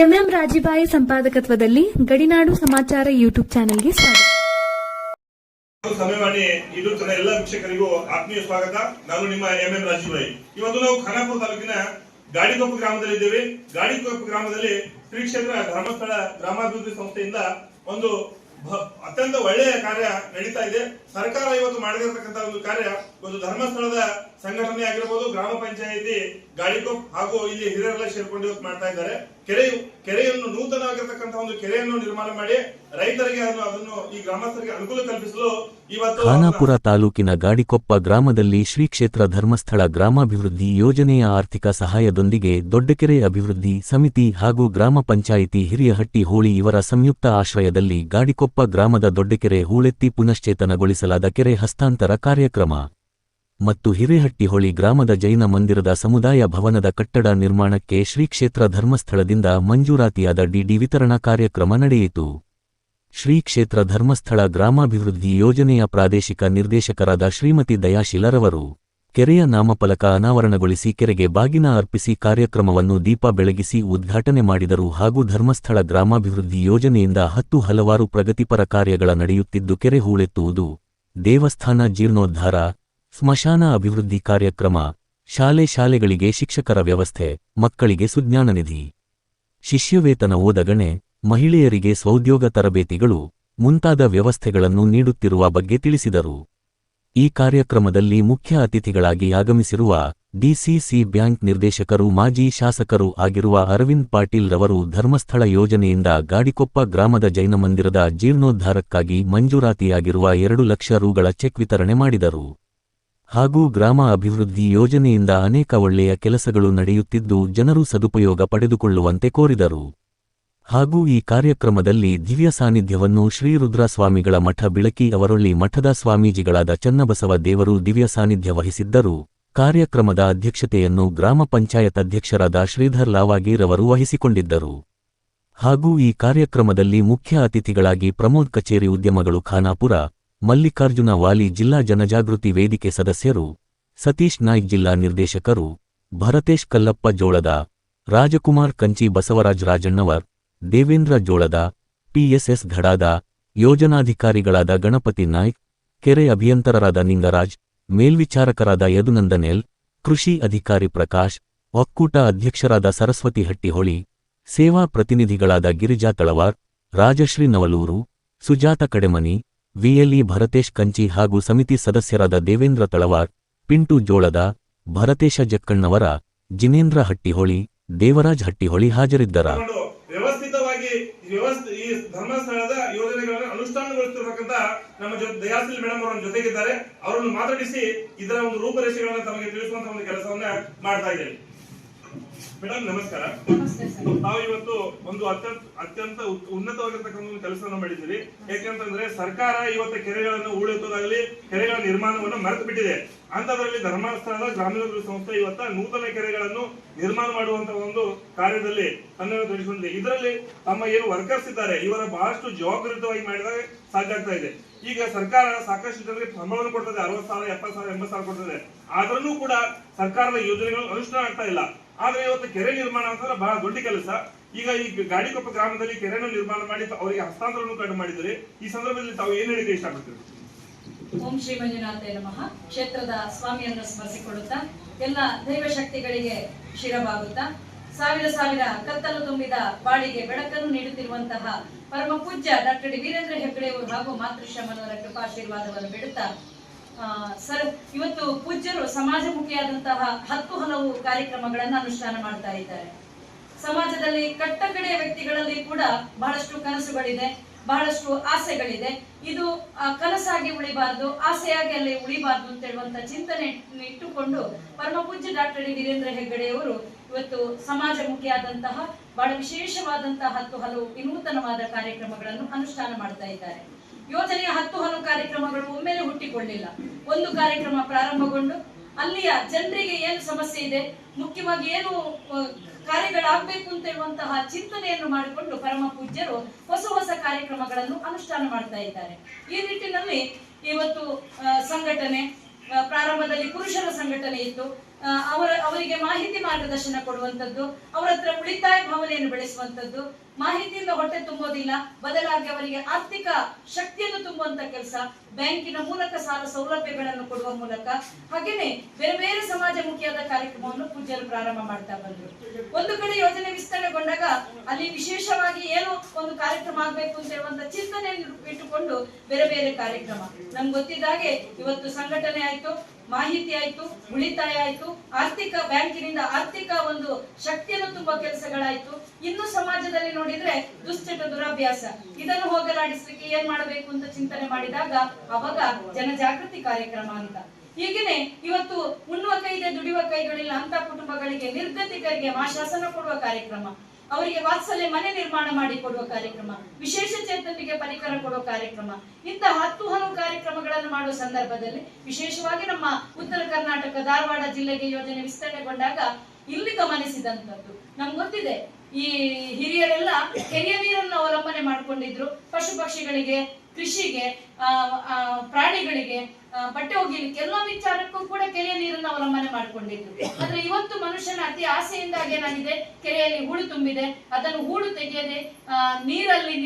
MM ರಾಜಿಬಾಯಿ ಸಂಪಾದಕತ್ವದಲ್ಲಿ ಗಡಿನಾಡು ಸಮಾಚಾರ YouTube ಚಾನೆಲ್ಗೆ ಸ್ವಾಗತ. ಸಮಯವಾಣಿ, ಇದು ತನ್ನ ಎಲ್ಲ ವೀಕ್ಷಕರಿಗೂ ಆತ್ಮೀಯ ಸ್ವಾಗತ. ನಾನು ನಿಮ್ಮ ಎಂ ಎಂ ರಾಜೀವ್ಭಾಯಿ ಇವತ್ತು ನಾವು ಖಾನಾಪುರ ತಾಲೂಕಿನ ಗಾಡಿಕೊಪ್ಪ ಗ್ರಾಮದಲ್ಲಿ ಇದ್ದೇವೆ. ಗಾಡಿಕೊಪ್ಪ ಗ್ರಾಮದಲ್ಲಿ ಶ್ರೀ ಕ್ಷೇತ್ರ ಧರ್ಮಸ್ಥಳ ಗ್ರಾಮಾಭಿವೃದ್ಧಿ ಸಂಸ್ಥೆಯಿಂದ ಒಂದು ಅತ್ಯಂತ ಒಳ್ಳೆಯ ಕಾರ್ಯ ನಡೀತಾ ಇದೆ. ಸರ್ಕಾರ ಇವತ್ತು ಮಾಡಿರತಕ್ಕಂತಹ ಒಂದು ಕಾರ್ಯ ಒಂದು ಧರ್ಮಸ್ಥಳದ ಸಂಘಟನೆ ಆಗಿರ್ಬೋದು, ಗ್ರಾಮ ಪಂಚಾಯಿತಿ ಗಾಳಿಕೊಪ್ ಹಾಗೂ ಇಲ್ಲಿ ಹಿರಿಯರೆಲ್ಲ ಸೇರ್ಕೊಂಡು ಇವತ್ತು ಮಾಡ್ತಾ ಇದ್ದಾರೆ. ಕೆರೆ ಕೆರೆಯನ್ನು ನೂತನವಾಗಿರ್ತಕ್ಕಂಥ ಒಂದು ಕೆರೆಯನ್ನು ನಿರ್ಮಾಣ ಮಾಡಿ ರೈತರಿಗೆ ಅದನ್ನು ಈ ಗ್ರಾಮಸ್ಥರಿಗೆ ಅನುಕೂಲ ಕಲ್ಪಿಸಲು ಇವತ್ತು ಖಾನಾಪುರ ತಾಲೂಕಿನ ಗಾಡಿಕೊಪ್ಪ ಗ್ರಾಮದಲ್ಲಿ ಶ್ರೀ ಕ್ಷೇತ್ರ ಧರ್ಮಸ್ಥಳ ಗ್ರಾಮಾಭಿವೃದ್ಧಿ ಯೋಜನೆಯ ಆರ್ಥಿಕ ಸಹಾಯದೊಂದಿಗೆ ದೊಡ್ಡಕೆರೆ ಅಭಿವೃದ್ಧಿ ಸಮಿತಿ ಹಾಗೂ ಗ್ರಾಮ ಪಂಚಾಯಿತಿ ಹಿರಿಯಹಟ್ಟಿ ಹೋಳಿ ಇವರ ಸಂಯುಕ್ತ ಆಶ್ರಯದಲ್ಲಿ ಗಾಡಿಕೊಪ್ಪ ಗ್ರಾಮದ ದೊಡ್ಡಕೆರೆ ಹೂಳೆತ್ತಿ ಪುನಶ್ಚೇತನಗೊಳಿಸಲಾದ ಕೆರೆ ಹಸ್ತಾಂತರ ಕಾರ್ಯಕ್ರಮ. ಮತ್ತು ಹಿರೇಹಟ್ಟಿಹೊಳಿ ಗ್ರಾಮದ ಜೈನ ಮಂದಿರದ ಸಮುದಾಯ ಭವನದ ಕಟ್ಟಡ ನಿರ್ಮಾಣಕ್ಕೆ ಶ್ರೀಕ್ಷೇತ್ರ ಧರ್ಮಸ್ಥಳದಿಂದ ಮಂಜೂರಾತಿಯಾದ ಡಿಡಿ ವಿತರಣಾ ಕಾರ್ಯಕ್ರಮ ನಡೆಯಿತು. ಶ್ರೀಕ್ಷೇತ್ರ ಧರ್ಮಸ್ಥಳ ಗ್ರಾಮಾಭಿವೃದ್ಧಿ ಯೋಜನೆಯ ಪ್ರಾದೇಶಿಕ ನಿರ್ದೇಶಕರಾದ ಶ್ರೀಮತಿ ದಯಾಶೀಲರವರು ಕೆರೆಯ ನಾಮಫಲಕ ಅನಾವರಣಗೊಳಿಸಿ ಕೆರೆಗೆ ಬಾಗಿನ ಅರ್ಪಿಸಿ ಕಾರ್ಯಕ್ರಮವನ್ನು ದೀಪ ಬೆಳಗಿಸಿ ಉದ್ಘಾಟನೆ ಮಾಡಿದರು ಹಾಗೂ ಧರ್ಮಸ್ಥಳ ಗ್ರಾಮಾಭಿವೃದ್ಧಿ ಯೋಜನೆಯಿಂದ ಹತ್ತು ಹಲವಾರು ಪ್ರಗತಿಪರ ಕಾರ್ಯಗಳ ನಡೆಯುತ್ತಿದ್ದು ಕೆರೆ ಹೂಳೆತ್ತುವುದು ದೇವಸ್ಥಾನ ಜೀರ್ಣೋದ್ಧಾರ ಸ್ಮಶಾನ ಅಭಿವೃದ್ಧಿ ಕಾರ್ಯಕ್ರಮ, ಶಾಲೆ ಶಾಲೆಗಳಿಗೆ ಶಿಕ್ಷಕರ ವ್ಯವಸ್ಥೆ, ಮಕ್ಕಳಿಗೆ ಸುಜ್ಞಾನ ನಿಧಿ. ಶಿಷ್ಯವೇತನ ಓದಗಣೆ ಮಹಿಳೆಯರಿಗೆ ಸ್ವೌದ್ಯೋಗ ತರಬೇತಿಗಳು, ಮುಂತಾದ ವ್ಯವಸ್ಥೆಗಳನ್ನು ನೀಡುತ್ತಿರುವ ಬಗ್ಗೆ ತಿಳಿಸಿದರು. ಈ ಕಾರ್ಯಕ್ರಮದಲ್ಲಿ ಮುಖ್ಯ ಅತಿಥಿಗಳಾಗಿ ಆಗಮಿಸಿರುವ ಡಿಸಿಸಿ ಬ್ಯಾಂಕ್ ನಿರ್ದೇಶಕರು, ಮಾಜಿ ಶಾಸಕರು ಆಗಿರುವ ಅರವಿಂದ್ ಪಾಟೀಲ್ ರವರು ಧರ್ಮಸ್ಥಳ ಯೋಜನೆಯಿಂದ ಗಾಡಿಕೊಪ್ಪ ಗ್ರಾಮದ ಜೈನ ಮಂದಿರದ ಜೀರ್ಣೋದ್ಧಾರಕ್ಕಾಗಿ ಮಂಜೂರಾತಿಯಾಗಿರುವ ಎರಡು ಲಕ್ಷ ರುಗಳ ಚೆಕ್ ವಿತರಣೆ ಮಾಡಿದರು. ಹಾಗೂ ಗ್ರಾಮ ಅಭಿವೃದ್ಧಿ ಯೋಜನೆಯಿಂದ ಅನೇಕ ಒಳ್ಳೆಯ ಕೆಲಸಗಳು ನಡೆಯುತ್ತಿದ್ದು ಜನರು ಸದುಪಯೋಗ ಪಡೆದುಕೊಳ್ಳುವಂತೆ ಕೋರಿದರು. ಹಾಗೂ ಈ ಕಾರ್ಯಕ್ರಮದಲ್ಲಿ ದಿವ್ಯ ಸಾನ್ನಿಧ್ಯವನ್ನು ಶ್ರೀರುದ್ರಸ್ವಾಮಿಗಳ ಮಠ ಬಿಳಕಿ ಅವರೊಳ್ಳಿ ಮಠದ ಸ್ವಾಮೀಜಿಗಳಾದ ಚನ್ನಬಸವ ದೇವರು ದಿವ್ಯ ಸಾನ್ನಿಧ್ಯ ವಹಿಸಿದ್ದರು. ಕಾರ್ಯಕ್ರಮದ ಅಧ್ಯಕ್ಷತೆಯನ್ನು ಗ್ರಾಮ ಪಂಚಾಯತ್ ಅಧ್ಯಕ್ಷರಾದ ಶ್ರೀಧರ್ ಲಾವಾಗೀರವರು ವಹಿಸಿಕೊಂಡಿದ್ದರು. ಹಾಗೂ ಈ ಕಾರ್ಯಕ್ರಮದಲ್ಲಿ ಮುಖ್ಯ ಅತಿಥಿಗಳಾಗಿ ಪ್ರಮೋದ್ ಕಚೇರಿ ಉದ್ಯಮಗಳು ಖಾನಾಪುರ ಮಲ್ಲಿಕಾರ್ಜುನ ವಾಲಿ ಜಿಲ್ಲಾ ಜನಜಾಗೃತಿ ವೇದಿಕೆ ಸದಸ್ಯರು, ಸತೀಶ್ ನಾಯ್ಕ್ ಜಿಲ್ಲಾ ನಿರ್ದೇಶಕರು, ಭರತೇಶ್ ಕಲ್ಲಪ್ಪ ಜೋಳದ, ರಾಜಕುಮಾರ್ ಕಂಚಿ ಬಸವರಾಜ್ ರಾಜಣ್ಣವರ್, ದೇವೇಂದ್ರ ಜೋಳದ, ಪಿಎಸ್ಎಸ್ ಘಡಾದ, ಯೋಜನಾಧಿಕಾರಿಗಳಾದ ಗಣಪತಿ ನಾಯ್ಕ್, ಕೆರೆ ಅಭಿಯಂತರರಾದ ನಿಂಗರಾಜ್, ಮೇಲ್ವಿಚಾರಕರಾದ ಯದುನಂದನೆಲ್, ಕೃಷಿ ಅಧಿಕಾರಿ ಪ್ರಕಾಶ್, ಒಕ್ಕೂಟ ಅಧ್ಯಕ್ಷರಾದ ಸರಸ್ವತಿ ಹಟ್ಟಿಹೊಳಿ, ಸೇವಾ ಪ್ರತಿನಿಧಿಗಳಾದ ಗಿರಿಜಾ ತಳವಾರ್, ರಾಜಶ್ರೀ ನವಲೂರು, ಸುಜಾತ ಕಡೆಮನಿ ವಿಎಲ್ಇ ಭರತೇಶ್ ಕಂಚಿ ಹಾಗೂ ಸಮಿತಿ ಸದಸ್ಯರಾದ ದೇವೇಂದ್ರ ತಳವಾರ್, ಪಿಂಟು ಜೋಳದ, ಭರತೇಶ ಜಕ್ಕಣ್ಣವರ, ಜಿನೇಂದ್ರ ಹಟ್ಟಿಹೊಳಿ, ದೇವರಾಜ್ ಹಟ್ಟಿಹೊಳಿ ಹಾಜರಿದ್ದರ. ವ್ಯವಸ್ಥಿತವಾಗಿ ಈ ಧರ್ಮಸ್ಥಳದ ಯೋಜನೆಗಳನ್ನು ಅನುಷ್ಠಾನಗೊಳಿಸಿರ್ತಕ್ಕಂಥ ನಮ್ಮ ಜೊತೆ ದಯಾಸಿಲ್ ಮೇಡಮ್ ಅವರ ಜೊತೆಗಿದ್ದಾರೆ. ಅವರನ್ನು ಮಾತಾಡಿಸಿ ಇದರ ಒಂದು ರೂಪರೇಷೆಗಳನ್ನು ತಮಗೆ ತಿಳಿಸುವಂತಹ ಒಂದು ಕೆಲಸವನ್ನ ಮಾಡ್ತಾ ಇದ್ದೇವೆ ಮೇಡಮ್ ನಮಸ್ಕಾರ. ನಾವು ಇವತ್ತು ಒಂದು ಅತ್ಯಂತ ಅತ್ಯಂತ ಉನ್ನತವಾಗಿರ್ತಕ್ಕಂಥ ಒಂದು ಕೆಲಸವನ್ನು ಮಾಡಿದ್ದೀವಿ. ಯಾಕೆಂತಂದ್ರೆ ಸರ್ಕಾರ ಇವತ್ತು ಕೆರೆಗಳನ್ನು ಉಳಿಸೋದಾಗಲಿ ಕೆರೆಗಳ ನಿರ್ಮಾಣವನ್ನು ಮರೆತು ಬಿಟ್ಟಿದೆ ಅಂತದ್ರಲ್ಲಿ ಧರ್ಮಸ್ಥಳದ ಗ್ರಾಮೀಣಾಭಿವೃದ್ಧಿ ಸಂಸ್ಥೆ ಇವತ್ತ ನೂತನ ಕೆರೆಗಳನ್ನು ನಿರ್ಮಾಣ ಮಾಡುವಂತ ಒಂದು ಕಾರ್ಯದಲ್ಲಿ ತನ್ನನ್ನು ತೊಡಗಿಸಿಕೊಂಡಿದೆ. ಇದರಲ್ಲಿ ತಮ್ಮ ಏನು ವರ್ಕರ್ಸ್ ಇದ್ದಾರೆ ಇವರ ಬಹಳಷ್ಟು ಜವಾಬ್ದಾರಿತವಾಗಿ ಮಾಡಿದಾಗ ಸಾಧ್ಯ ಆಗ್ತಾ ಇದೆ. ಈಗ ಸರ್ಕಾರ ಸಾಕಷ್ಟು ಜನರಿಗೆ ಸಂಬಳವನ್ನು ಕೊಡ್ತದೆ ಅರವತ್ತು ಸಾವಿರ ಎಪ್ಪತ್ತು ಸಾವಿರ ಎಂಬತ್ತು ಸಾವಿರ ಕೊಡ್ತದೆ ಆದ್ರೂ ಕೂಡ ಸರ್ಕಾರದ ಯೋಜನೆಗಳು ಅನುಷ್ಠಾನ ಆಗ್ತಾ ಇಲ್ಲ. ಆದ್ರೆ ಇವತ್ತು ಕೆರೆ ನಿರ್ಮಾಣ ಅಂತಂದ್ರೆ ಬಹಳ ದೊಡ್ಡ ಕೆಲಸ. ಈಗ ಈ ಗಾಡಿಕೊಪ್ಪ ಗ್ರಾಮದಲ್ಲಿ ಕೆರೆಯನ್ನು ನಿರ್ಮಾಣ ಮಾಡಿ ಅವರಿಗೆ ಹಸ್ತಾಂತರವನ್ನು ಕಂಡು ಮಾಡಿದರೆ ಈ ಸಂದರ್ಭದಲ್ಲಿ ತಾವು ಏನ್ ಹೇಳಿಕೆ ಇಷ್ಟಪಡ್ತೀರಿ ಓಂ ಶ್ರೀ ಮಂಜುನಾಥ ನಮಃ. ಕ್ಷೇತ್ರದ ಸ್ವಾಮಿಯನ್ನು ಸ್ಮರಿಸಿಕೊಳ್ಳುತ್ತಾ ಎಲ್ಲ ದೈವ ಶಕ್ತಿಗಳಿಗೆ ಶಿರಬಾಗುತ್ತಾ ಸಾವಿರ ಸಾವಿರ ಕತ್ತಲು ತುಂಬಿದ ಬಾಡಿಗೆ ಬೆಳಕನ್ನು ನೀಡುತ್ತಿರುವಂತಹ ಪರಮ ಪೂಜ್ಯ ಡಾಕ್ಟರ್ ವೀರೇಂದ್ರ ಹೆಗ್ಗಡೆಯವರು ಹಾಗೂ ಮಾತೃಶ್ರಮನವರ ಕೃಪಾಶೀರ್ವಾದವನ್ನು ಬೇಡುತ್ತಾ ಸರ್, ಇವತ್ತು ಪೂಜ್ಯರು ಸಮಾಜಮುಖಿಯಾದಂತಹ ಹತ್ತು ಹಲವು ಕಾರ್ಯಕ್ರಮಗಳನ್ನು ಅನುಷ್ಠಾನ ಮಾಡ್ತಾ ಇದ್ದಾರೆ. ಸಮಾಜದಲ್ಲಿ ಕಟ್ಟಕಡೆಯ ವ್ಯಕ್ತಿಗಳಲ್ಲಿ ಕೂಡ ಬಹಳಷ್ಟು ಕನಸುಗಳಿದೆ, ಬಹಳಷ್ಟು ಆಸೆಗಳಿದೆ. ಇದು ಕನಸಾಗಿ ಉಳಿಬಾರ್ದು, ಆಸೆಯಾಗಿ ಅಲ್ಲಿ ಉಳಿಬಾರ್ದು ಅಂತ ಹೇಳುವಂತ ಚಿಂತನೆ ಇಟ್ಟುಕೊಂಡು ಪರಮ ಪೂಜ್ಯ ಡಾಕ್ಟರ್ ಡಿ ವೀರೇಂದ್ರ ಹೆಗ್ಗಡೆಯವರು ಇವತ್ತು ಸಮಾಜಮುಖಿಯಾದಂತಹ ಬಹಳ ವಿಶೇಷವಾದಂತಹ ಹತ್ತು ಹಲವು ವಿನೂತನವಾದ ಕಾರ್ಯಕ್ರಮಗಳನ್ನು ಅನುಷ್ಠಾನ ಮಾಡ್ತಾ ಇದ್ದಾರೆ. ಯೋಜನೆಯ ಹತ್ತು ಹಲವು ಕಾರ್ಯಕ್ರಮಗಳು ಒಮ್ಮೆಲೆ ಹುಟ್ಟಿಕೊಳ್ಳಿಲ್ಲ. ಒಂದು ಕಾರ್ಯಕ್ರಮ ಪ್ರಾರಂಭಗೊಂಡು ಅಲ್ಲಿಯ ಜನರಿಗೆ ಏನು ಸಮಸ್ಯೆ ಇದೆ, ಮುಖ್ಯವಾಗಿ ಏನು ಕಾರ್ಯಗಳಾಗಬೇಕು ಅಂತ ಹೇಳುವಂತಹ ಚಿಂತನೆಯನ್ನು ಮಾಡಿಕೊಂಡು ಪರಮ ಪೂಜ್ಯರು ಹೊಸ ಹೊಸ ಕಾರ್ಯಕ್ರಮಗಳನ್ನು ಅನುಷ್ಠಾನ ಮಾಡ್ತಾ ಇದ್ದಾರೆ. ಈ ನಿಟ್ಟಿನಲ್ಲಿ ಇವತ್ತು ಸಂಘಟನೆ ಪ್ರಾರಂಭದಲ್ಲಿ ಪುರುಷರ ಸಂಘಟನೆ ಇತ್ತು ಅವರ, ಅವರಿಗೆ ಮಾಹಿತಿ ಮಾರ್ಗದರ್ಶನ ಕೊಡುವಂತದ್ದು ಅವರ ಹತ್ರ ಉಳಿತಾಯ ಭಾವನೆಯನ್ನು ಬೆಳೆಸುವಂಥದ್ದು. ಮಾಹಿತಿಯಿಂದ ಹೊಟ್ಟೆ ತುಂಬೋದಿಲ್ಲ, ಬದಲಾಗಿ ಅವರಿಗೆ ಆರ್ಥಿಕ ಶಕ್ತಿಯನ್ನು ತುಂಬುವಂತ ಕೆಲಸ, ಬ್ಯಾಂಕಿನ ಮೂಲಕ ಸಾಲ ಸೌಲಭ್ಯಗಳನ್ನು ಕೊಡುವ ಮೂಲಕ. ಹಾಗೇನೆ ಬೇರೆ ಬೇರೆ ಸಮಾಜಮುಖಿಯಾದ ಕಾರ್ಯಕ್ರಮವನ್ನು ಪೂಜ್ಯರು ಪ್ರಾರಂಭ ಮಾಡ್ತಾ ಬಂದ್ರು. ಒಂದು ಕಡೆ ಯೋಜನೆ ವಿಸ್ತರಣೆಗೊಂಡಾಗ ಅಲ್ಲಿ ವಿಶೇಷವಾಗಿ ಏನು ಒಂದು ಕಾರ್ಯಕ್ರಮ ಆಗ್ಬೇಕು ಅಂತ ಹೇಳುವಂತ ಚಿಂತನೆಯನ್ನು ಇಟ್ಟುಕೊಂಡು ಬೇರೆ ಬೇರೆ ಕಾರ್ಯಕ್ರಮ. ನಮ್ಗೆ ಗೊತ್ತಿದ್ದ ಹಾಗೆ ಇವತ್ತು ಸಂಘಟನೆ ಆಯ್ತು, ಮಾಹಿತಿ ಆಯ್ತು, ಉಳಿತಾಯ ಆಯ್ತು, ಆರ್ಥಿಕ ಬ್ಯಾಂಕಿನಿಂದ ಆರ್ಥಿಕ ಒಂದು ಶಕ್ತಿಯನ್ನು ತುಂಬಾ ಕೆಲಸಗಳಾಯ್ತು. ಇನ್ನು ಸಮಾಜದಲ್ಲಿ ನೋಡಿದ್ರೆ ದುಶ್ಚಟ ದುರಭ್ಯಾಸ. ಇದನ್ನು ಹೋಗಲಾಡಿಸ್ಲಿಕ್ಕೆ ಏನ್ ಮಾಡಬೇಕು ಅಂತ ಚಿಂತನೆ ಮಾಡಿದಾಗ ಅವಾಗ ಜನಜಾಗೃತಿ ಕಾರ್ಯಕ್ರಮ ಅಂತ. ಹೀಗೇನೆ ಇವತ್ತು ಉಣ್ಣುವ ಕೈದೆ, ದುಡಿಯುವ ಕೈಗಳಿಲ್ಲ ಅಂತ ಕುಟುಂಬಗಳಿಗೆ ನಿರ್ಗತಿಕರಿಗೆ ಮಾಶಾಸನ ಕೊಡುವ ಕಾರ್ಯಕ್ರಮ. ಅವರಿಗೆ ವಾತ್ಸಲ್ಯ ಮನೆ ನಿರ್ಮಾಣ ಮಾಡಿ ಕೊಡುವ ಕಾರ್ಯಕ್ರಮ. ವಿಶೇಷ ಚೇತನಿಗೆ ಪರಿಕರ ಕೊಡುವ ಕಾರ್ಯಕ್ರಮ. ಇಂತಹ ಹತ್ತು ಹಲವು ಕಾರ್ಯಕ್ರಮಗಳನ್ನು ಮಾಡುವ ಸಂದರ್ಭದಲ್ಲಿ ವಿಶೇಷವಾಗಿ ನಮ್ಮ ಉತ್ತರ ಕರ್ನಾಟಕ, ಧಾರವಾಡ ಜಿಲ್ಲೆಗೆ ಯೋಜನೆ ವಿಸ್ತರಣೆಗೊಂಡಾಗ ಇಲ್ಲಿ ಗಮನಿಸಿದಂತದ್ದು ನಮ್ಗೆ ಗೊತ್ತಿದೆ, ಈ ಹಿರಿಯರೆಲ್ಲ ಕೆರೆಯ ನೀರನ್ನು ಅವಲಂಬನೆ ಮಾಡ್ಕೊಂಡಿದ್ರು. ಪಶು ಪಕ್ಷಿಗಳಿಗೆ ಕೃಷಿಗೆ ಪ್ರಾಣಿಗಳಿಗೆ ಆ, ಬಟ್ಟೆ ಒಗಿಲಿಕ್ಕೆ ಎಲ್ಲ ವಿಚಾರಕ್ಕೂ ಕೂಡ ಕೆರೆಯ ನೀರನ್ನು ಅವಲಂಬನೆ ಮಾಡ್ಕೊಂಡಿದ್ರು. ಆದ್ರೆ ಇವತ್ತು ಮನುಷ್ಯನ ಅತಿ ಆಸೆಯಿಂದಾಗಿ ಏನಾಗಿದೆ? ಕೆರೆಯಲ್ಲಿ ಹೂಳು ತುಂಬಿದೆ. ಅದನ್ನು ಹೂಳು ತೆಗೆಯದೆ ಆ, ನೀರಲ್ಲಿ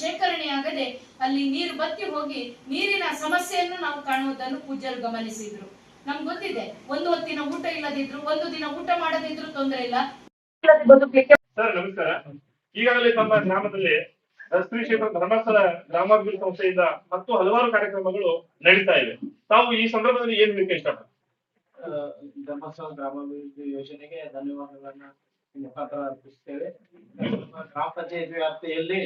ಶೇಖರಣೆಯಾಗದೆ ಅಲ್ಲಿ ನೀರು ಬತ್ತಿ ಹೋಗಿ ನೀರಿನ ಸಮಸ್ಯೆಯನ್ನು ನಾವು ಕಾಣುವುದನ್ನು ಪೂಜ್ಯರು ಗಮನಿಸಿದ್ರು. ನಮ್ಗೆ ಗೊತ್ತಿದೆ ಒಂದು ಹೊತ್ತಿನ ಊಟ ಇಲ್ಲದಿದ್ರು ಒಂದು ದಿನ ಊಟ ಮಾಡದಿದ್ರು ತೊಂದರೆ ಇಲ್ಲ. ಬದುಕಲಿಕ್ಕೆ ಸರ್ ನಮಸ್ಕಾರ. ಈಗಾಗಲೇ ತಮ್ಮ ಗ್ರಾಮದಲ್ಲಿ ಶ್ರೀ ಕ್ಷೇತ್ರ ಧರ್ಮಸ್ಥಳ ಗ್ರಾಮಾಭಿವೃದ್ಧಿ ಸಂಸ್ಥೆಯಿಂದ ಮತ್ತು ಹಲವಾರು ಕಾರ್ಯಕ್ರಮಗಳು ನಡೀತಾ ಇವೆ ತಾವು ಈ ಸಂದರ್ಭದಲ್ಲಿ ಏನ್ ಹೇಳಕ್ಕೆ ಇಷ್ಟಪಡ್ತೀರಾ? ಆ, ಧರ್ಮಸ್ಥಳ ಗ್ರಾಮಾಭಿವೃದ್ಧಿ ಯೋಜನೆಗೆ ಧನ್ಯವಾದಗಳನ್ನ ಮುಖಾಂತರ ಅರ್ಪಿಸ್ತೇವೆ ಗ್ರಾಮ ಪಂಚಾಯತ್ ವ್ಯಾಪ್ತಿಯಲ್ಲಿ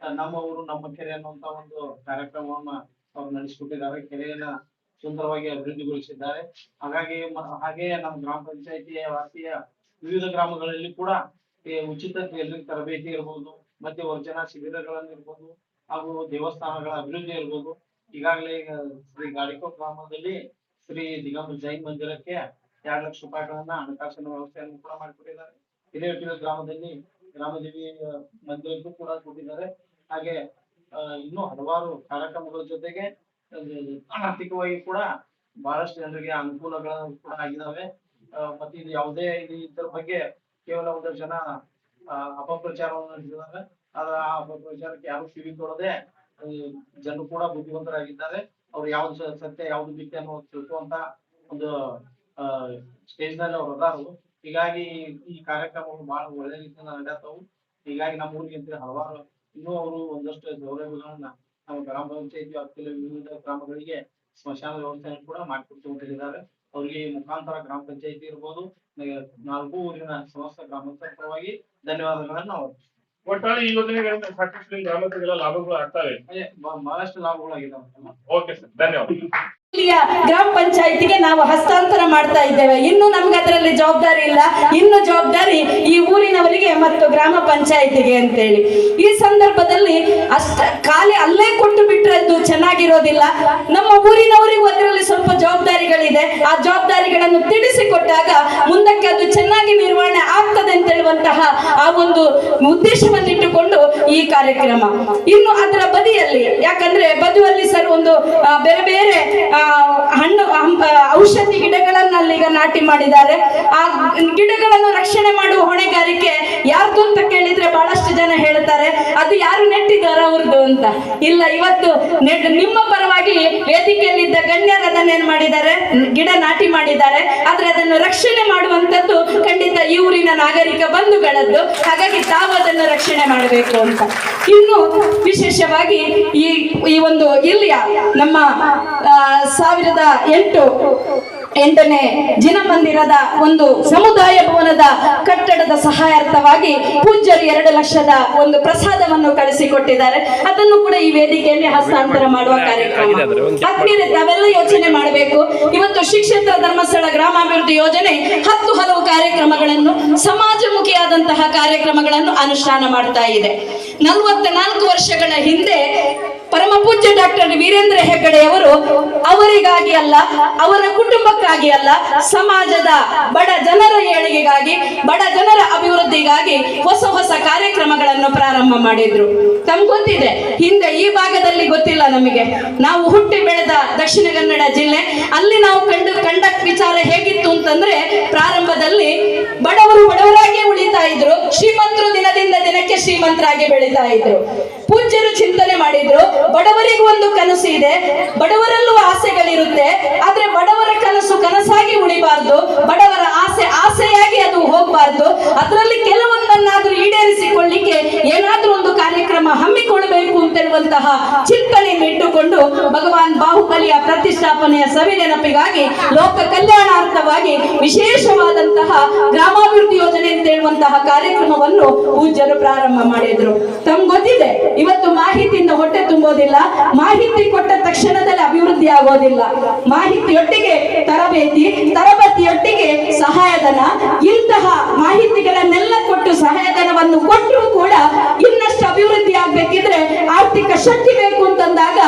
ನಮ್ಮ ಊರು ನಮ್ಮ ಕೆರೆ ಅನ್ನುವಂತ ಒಂದು ಕಾರ್ಯಕ್ರಮವನ್ನ ಅವ್ರು ನಡೆಸಿಕೊಟ್ಟಿದ್ದಾರೆ. ಕೆರೆಯನ್ನ ಸುಂದರವಾಗಿ ಅಭಿವೃದ್ಧಿಗೊಳಿಸಿದ್ದಾರೆ. ಹಾಗಾಗಿ ಹಾಗೆ ನಮ್ಮ ಗ್ರಾಮ ಪಂಚಾಯತಿಯ ವ್ಯಾಪ್ತಿಯ ವಿವಿಧ ಗ್ರಾಮಗಳಲ್ಲಿ ಕೂಡ ಉಚಿತ ಟೈಲರಿಂಗ್ ತರಬೇತಿ ಇರ್ಬೋದು. ಮತ್ತೆ ವಂಚನಾ ಶಿಬಿರಗಳನ್ನು ಇರ್ಬೋದು ಹಾಗೂ ದೇವಸ್ಥಾನಗಳ ಅಭಿವೃದ್ಧಿ ಇರ್ಬೋದು. ಈಗಾಗಲೇ ಈಗ ಶ್ರೀ ಗಾಡಿಕೋ ಗ್ರಾಮದಲ್ಲಿ ಶ್ರೀ ದಿಗಂಬರ ಜೈನ್ ಮಂದಿರಕ್ಕೆ ಎರಡು ಲಕ್ಷ ರೂಪಾಯಿಗಳನ್ನ ಹಣಕಾಸಿನ ವ್ಯವಸ್ಥೆಯನ್ನು ಕೂಡ ಮಾಡಿಕೊಟ್ಟಿದ್ದಾರೆ. ಇದೇ ಗ್ರಾಮದಲ್ಲಿ ಗ್ರಾಮದೇವಿ ಮಂದಿರಕ್ಕೂ ಕೂಡ ಕೊಟ್ಟಿದ್ದಾರೆ. ಹಾಗೆ ಇನ್ನು ಹಲವಾರು ಕಾರ್ಯಕ್ರಮಗಳ ಜೊತೆಗೆ ಆರ್ಥಿಕವಾಗಿ ಕೂಡ ಬಹಳಷ್ಟು ಜನರಿಗೆ ಅನುಕೂಲಗಳು ಕೂಡ ಆಗಿದಾವೆ. ಮತ್ತೆ ಇದು ಯಾವುದೇ ಇದು ಇದ್ರ ಬಗ್ಗೆ ಕೇವಲ ಒಂದಷ್ಟು ಜನ ಅಪಪ್ರಚಾರವನ್ನು ನಡೆಸಿದ್ದಾರೆ. ಆದ್ರೆ ಆ ಅಪಪ್ರಚಾರಕ್ಕೆ ಯಾರು ಕಿವಿ ಕೊಡದೆ ಜನರು ಕೂಡ ಬುದ್ಧಿವಂತರಾಗಿದ್ದಾರೆ. ಅವ್ರು ಯಾವ್ದು ಸತ್ಯ, ಯಾವ್ದು ಮಿಥ್ಯ ಅನ್ನೋ ತಿಳ್ಕೊಂತ ಒಂದು ಸ್ಟೇಜ್ನಲ್ಲಿ ಅವ್ರು ಅದಾರು. ಹೀಗಾಗಿ ಈ ಕಾರ್ಯಕ್ರಮಗಳು ಬಹಳ ಒಳ್ಳೆ ರೀತಿಯಿಂದ ನಡೆಯತ್ತವು. ಹೀಗಾಗಿ ನಮ್ಮ ಊರಿಗೆ ಹಲವಾರು, ಇನ್ನೂ ಅವರು ಒಂದಷ್ಟು ಸೌಲಭ್ಯಗಳನ್ನ ನಮ್ಮ ಗ್ರಾಮ ಪಂಚಾಯತಿ ವ್ಯಾಪ್ತಿಯಲ್ಲಿ ವಿವಿಧ ಗ್ರಾಮಗಳಿಗೆ ಸ್ಮಶಾನ ವ್ಯವಸ್ಥೆಯನ್ನು ಕೂಡ ಮಾಡಿಕೊಟ್ಟು ಹೊಂಟಿದ್ದಾರೆ ಅವ್ರಿಗೆ ಮುಖಾಂತರ ಗ್ರಾಮ ಪಂಚಾಯತಿ ಇರ್ಬೋದು ನಾಲ್ಕು ಊರಿನ ಸಮಸ್ತ ಗ್ರಾಮಸ್ಥರ ಪರವಾಗಿ ಧನ್ಯವಾದಗಳನ್ನ ನಾವು ಒಟ್ಟಾರೆ ಈ ಯೋಜನೆಗಳಿಂದ ಸಾಕಷ್ಟು ಗ್ರಾಮಸ್ಥರಿಗೆಲ್ಲ ಲಾಭಗಳು ಆಗ್ತವೆ ಬಹಳಷ್ಟು ಲಾಭಗಳು ಬಹಳಷ್ಟು ಲಾಭಗಳಾಗಿದ್ದಾವೆ ಓಕೆ ಸರ್ ಧನ್ಯವಾದ ಗ್ರಾಮ ಪಂಚಾಯತಿಗೆ ನಾವು ಹಸ್ತಾಂತರ ಮಾಡ್ತಾ ಇದ್ದೇವೆ. ಇನ್ನು ನಮ್ಗೆ ಅದರಲ್ಲಿ ಜವಾಬ್ದಾರಿ ಇಲ್ಲ. ಇನ್ನು ಜವಾಬ್ದಾರಿ ಈ ಊರಿನವರಿಗೆ ಮತ್ತು ಗ್ರಾಮ ಪಂಚಾಯತಿಗೆ ಅಂತೇಳಿ. ಈ ಸಂದರ್ಭದಲ್ಲಿ ಅಷ್ಟ ಖಾಲಿ ಅಲ್ಲೇ ಕೊಟ್ಟು ಬಿಟ್ರೆ ಅದು ಚೆನ್ನಾಗಿರೋದಿಲ್ಲ. ನಮ್ಮ ಊರಿನವರಿಗೂ ಅದರಲ್ಲಿ ಸ್ವಲ್ಪ ಜವಾಬ್ದಾರಿಗಳಿದೆ. ಆ ಜವಾಬ್ದಾರಿಗಳನ್ನು ತಿಳಿಸಿಕೊಟ್ಟಾಗ ಮುಂದಕ್ಕೆ ಅದು ಚೆನ್ನಾಗಿ ನಿರ್ವಹಣೆ ಆಗ್ತದೆ ಅಂತ ಹೇಳುವಂತಹ ಆ ಒಂದು ಉದ್ದೇಶವನ್ನಿಟ್ಟುಕೊಂಡು ಈ ಕಾರ್ಯಕ್ರಮ. ಇನ್ನು ಅದರ ಬದಿಯಲ್ಲಿ, ಯಾಕಂದ್ರೆ ಬದುವಲ್ಲಿ ಸರ್ ಒಂದು ಬೇರೆ ಬೇರೆ ಹಣ್ಣು ಔಷಧಿ ಗಿಡಗಳನ್ನ ಈಗ ನಾಟಿ ಮಾಡಿದ್ದಾರೆ. ಆ ಗಿಡಗಳನ್ನು ರಕ್ಷಣೆ ಮಾಡುವ ಹೊಣೆಗಾರಿಕೆ ಯಾರ್ದು ಅಂತ ಕೇಳಿದ್ರೆ ಬಹಳಷ್ಟು ಜನ ಹೇಳ್ತಾರೆ. ಅದು ಯಾರು ನೆಟ್ಟಿದಾರ ಅವ್ರದ್ದು ಅಂತ. ಇಲ್ಲ, ಇವತ್ತು ನಿಮ್ಮ ಪರವಾಗಿ ವೇದಿಕೆಯಲ್ಲಿದ್ದ ಗಣ್ಯರು ಅದನ್ನೇನ್ ಮಾಡಿದ್ದಾರೆ? ಗಿಡ ನಾಟಿ ಮಾಡಿದ್ದಾರೆ. ಆದ್ರೆ ಅದನ್ನು ರಕ್ಷಣೆ ಮಾಡುವಂತದ್ದು ಖಂಡಿತ ಈ ಊರಿನ ನಾಗರಿಕ ಬಂಧುಗಳದ್ದು. ಹಾಗಾಗಿ ತಾವು ಅದನ್ನು ರಕ್ಷಣೆ ಮಾಡಬೇಕು ಅಂತ. ಇನ್ನು ವಿಶೇಷವಾಗಿ ಈ ಈ ಒಂದು ಇಲ್ಲಿಯ ನಮ್ಮ ಸಾವಿರದ ಎಂಟು ಎಂಟನೇ ಜಿನಮಂದಿರದ ಒಂದು ಸಮುದಾಯ ಭವನದ ಕಟ್ಟಡದ ಸಹಾಯಾರ್ಥವಾಗಿ ಪೂಜ್ಯರು ಎರಡು ಲಕ್ಷದ ಒಂದು ಪ್ರಸಾದವನ್ನು ಕಳಿಸಿಕೊಟ್ಟಿದ್ದಾರೆ. ಅದನ್ನು ಕೂಡ ಈ ವೇದಿಕೆಯಲ್ಲಿ ಹಸ್ತಾಂತರ ಮಾಡುವ ಕಾರ್ಯಕ್ರಮ. ಆದ್ಮೇಲೆ ತಾವೆಲ್ಲ ಯೋಚನೆ ಮಾಡಬೇಕು. ಇವತ್ತು ಶಿಕ್ಷೇತ್ರ ಕ್ಷೇತ್ರ ಧರ್ಮಸ್ಥಳ ಗ್ರಾಮಾಭಿವೃದ್ಧಿ ಯೋಜನೆ ಹತ್ತು ಹಲವು ಕಾರ್ಯಕ್ರಮಗಳನ್ನು, ಸಮಾಜಮುಖಿಯಾದಂತಹ ಕಾರ್ಯಕ್ರಮಗಳನ್ನು ಅನುಷ್ಠಾನ ಮಾಡ್ತಾ ಇದೆ. ನಲವತ್ತ ನಾಲ್ಕು ವರ್ಷಗಳ ಹಿಂದೆ ಪರಮ ಪೂಜ್ಯ ಡಾಕ್ಟರ್ ವೀರೇಂದ್ರ ಹೆಗ್ಗಡೆಯವರು ಅವರಿಗಾಗಿ ಅಲ್ಲ, ಅವರ ಕುಟುಂಬಕ್ಕಾಗಿ ಅಲ್ಲ, ಸಮಾಜದ ಬಡ ಜನರ ಏಳಿಗೆಗಾಗಿ, ಬಡ ಜನರ ಅಭಿವೃದ್ಧಿಗಾಗಿ ಹೊಸ ಹೊಸ ಕಾರ್ಯಕ್ರಮಗಳನ್ನು ಪ್ರಾರಂಭ ಮಾಡಿದ್ರು. ತಮ್ ಗೊತ್ತಿದೆ, ಹಿಂದೆ ಈ ಭಾಗದಲ್ಲಿ ಗೊತ್ತಿಲ್ಲ ನಮಗೆ. ನಾವು ಹುಟ್ಟಿ ಬೆಳೆದ ದಕ್ಷಿಣ ಕನ್ನಡ ಜಿಲ್ಲೆ, ಅಲ್ಲಿ ನಾವು ಕಂಡು, ಕಂಡ ವಿಚಾರ ಹೇಗಿತ್ತು ಅಂತಂದ್ರೆ, ಪ್ರಾರಂಭದಲ್ಲಿ ಬಡವರು ಬಡವರಾಗಿ ಉಳಿತಾ ಇದ್ರು, ಶ್ರೀಮಂತರು ದಿನದಿಂದ ದಿನಕ್ಕೆ ಶ್ರೀಮಂತರಾಗಿ ಬೆಳೀತಾ ಇದ್ರು. ಪೂಜ್ಯರು ಚಿಂತನೆ ಮಾಡಿದ್ರು. ಬಡವರಿಗೂ ಒಂದು ಕನಸು ಇದೆ. ಬಡವರಲ್ಲೂ ಆಸೆಗಳಿರುತ್ತೆ. ಆದ್ರೆ ಬಡವರ ಕನಸು ಕನಸಾಗಿ ಉಳಿಬಾರ್ದು. ಬಡವರ ಆಸೆ ಆಸೆಯಾಗಿ ಅದು ಹೋಗಬಾರ್ದು. ಅದರಲ್ಲಿ ಕೆಲವೊಂದನ್ನಾದ್ರೂ ಈಡೇರಿಸಿಕೊಳ್ಳಿಕ್ಕೆ ಏನಾದ್ರೂ ಒಂದು ಕಾರ್ಯಕ್ರಮ ಹಮ್ಮಿಕೊಳ್ಬೇಕು ಅಂತೇಳುವಂತಹ ಚಿಂತನೆಯನ್ನು ಇಟ್ಟುಕೊಂಡು ಭಗವಾನ್ ಬಾಹುಬಲಿಯ ಪ್ರತಿಷ್ಠಾಪನೆಯ ಸವಿ ನೆನಪಿಗಾಗಿ ಲೋಕ ಕಲ್ಯಾಣಾರ್ಥವಾಗಿ ವಿಶೇಷವಾದಂತಹ ಗ್ರಾಮಾಭಿವೃದ್ಧಿ ಅಂತ ಕಾರ್ಯಕ್ರಮವನ್ನು ಪೂಜ್ಯರು ಪ್ರಾರಂಭ ಮಾಡಿದ್ರು. ತಮ್ ಗೊತ್ತಿದೆ, ಇವತ್ತು ಮಾಹಿತಿಯಿಂದ ಹೊಟ್ಟೆ ತುಂಬೋದಿಲ್ಲ, ಮಾಹಿತಿ ಕೊಟ್ಟ ತಕ್ಷಣದಲ್ಲಿ ಅಭಿವೃದ್ಧಿ ಆಗೋದಿಲ್ಲ. ಮಾಹಿತಿಯೊಟ್ಟಿಗೆ ತರಬೇತಿ, ತರಬೇತಿಯೊಟ್ಟಿಗೆ ಸಹಾಯಧನ, ಇಂತಹ ಮಾಹಿತಿಗಳನ್ನೆಲ್ಲ ಕೊಟ್ಟು ಸಹಾಯಧನವನ್ನು ಕೊಟ್ಟರೂ ಕೂಡ ಇನ್ನಷ್ಟು ಅಭಿವೃದ್ಧಿ ಆಗ್ಬೇಕಿದ್ರೆ ಆರ್ಥಿಕ ಶಕ್ತಿ ಬೇಕು ಅಂತಂದಾಗ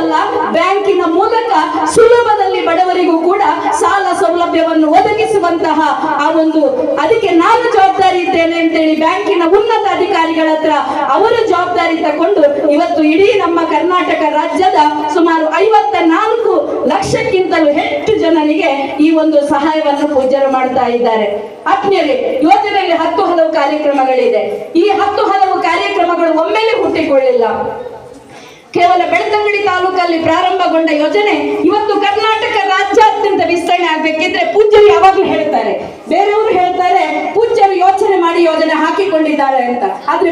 ಪೂಜ್ಯರಲ್ಲ ಬ್ಯಾಂಕಿನ ಮೂಲಕ ಸುಲಭದಲ್ಲಿ ಬಡವರಿಗೂ ಕೂಡ ಸಾಲ ಸೌಲಭ್ಯವನ್ನು ಒದಗಿಸುವಂತಹ ಆ ಒಂದು ಅದಕ್ಕೆ ನಾನು ಜವಾಬ್ದಾರಿ ಇದ್ದೇನೆ ಅಂತೇಳಿ ಬ್ಯಾಂಕಿನ ಉನ್ನತ ಅಧಿಕಾರಿಗಳ ಹತ್ರ ಅವರು ಜವಾಬ್ದಾರಿ ತಕೊಂಡು ಇವತ್ತು ಇಡೀ ನಮ್ಮ ಕರ್ನಾಟಕ ರಾಜ್ಯದ ಸುಮಾರು ಐವತ್ತ ನಾಲ್ಕು ಲಕ್ಷಕ್ಕಿಂತಲೂ ಹೆಚ್ಚು ಜನರಿಗೆ ಈ ಒಂದು ಸಹಾಯವನ್ನು ಪೂಜರು ಮಾಡ್ತಾ ಇದ್ದಾರೆ. ಆತ್ಮೀಯರೇ, ಯೋಜನೆಯಲ್ಲಿ ಹತ್ತು ಹಲವು ಕಾರ್ಯಕ್ರಮಗಳಿದೆ. ಈ ಹತ್ತು ಹಲವು ಕಾರ್ಯಕ್ರಮಗಳು ಒಮ್ಮೆಲೆ ಹುಟ್ಟಿಕೊಳ್ಳಿಲ್ಲ. ಕೇವಲ ಬೆಳ್ತಂಗಡಿ ತಾಲೂಕಲ್ಲಿ ಪ್ರಾರಂಭಗೊಂಡ ಯೋಜನೆ ಇವತ್ತು ಕರ್ನಾಟಕ ರಾಜ್ಯಾದ್ಯಂತ ವಿಸ್ತರಣೆ ಆಗ್ಬೇಕಿದ್ರೆ ಪೂಜ್ಯರು ಯಾವಾಗ್ಲೂ ಹೇಳ್ತಾರೆ. ಬೇರೆಯವರು ಹೇಳ್ತಾರೆ, ಪೂಜ್ಯರು ಯೋಚನೆ ಮಾಡಿ ಯೋಜನೆ ಹಾಕಿಕೊಂಡಿದ್ದಾರೆ ಅಂತ. ಆದ್ರೆ